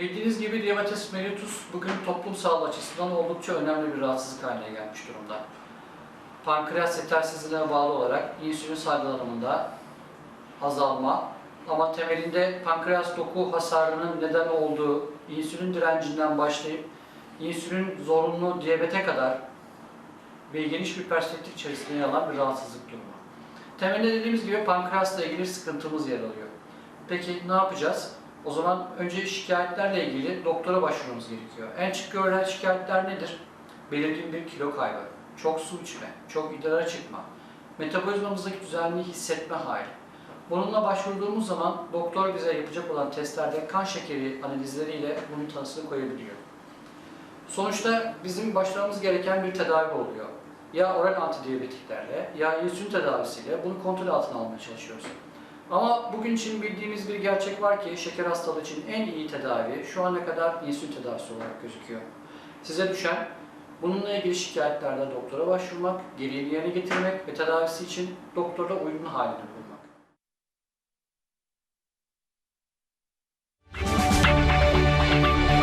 Bildiğiniz gibi diabetes mellitus bugün toplum sağlığı açısından oldukça önemli bir rahatsızlık haline gelmiş durumda. Pankreas yetersizliğine bağlı olarak insülin salgılanımında azalma ama temelinde pankreas doku hasarının neden olduğu insülin direncinden başlayıp insülin zorunlu diyabete kadar ve geniş bir perspektif içerisinde yer alan bir rahatsızlık durumu. Temelde dediğimiz gibi pankreasla ilgili sıkıntımız yer alıyor. Peki ne yapacağız? O zaman önce şikayetlerle ilgili doktora başvurmamız gerekiyor. En çık görülen şikayetler nedir? Belirgin bir kilo kaybı, çok su içme, çok idrara çıkma, metabolizmamızdaki düzenliği hissetme hali. Bununla başvurduğumuz zaman doktor bize yapacak olan testlerde kan şekeri analizleriyle bunun tanısını koyabiliyor. Sonuçta bizim başlamamız gereken bir tedavi oluyor. Ya oral antidiyabetiklerle ya insülin tedavisiyle bunu kontrol altına almaya çalışıyoruz. Ama bugün için bildiğimiz bir gerçek var ki şeker hastalığı için en iyi tedavi şu ana kadar insülin tedavisi olarak gözüküyor. Size düşen bununla ilgili şikayetlerde doktora başvurmak, gereğini yerine getirmek ve tedavisi için doktorla uygun halini bulmak.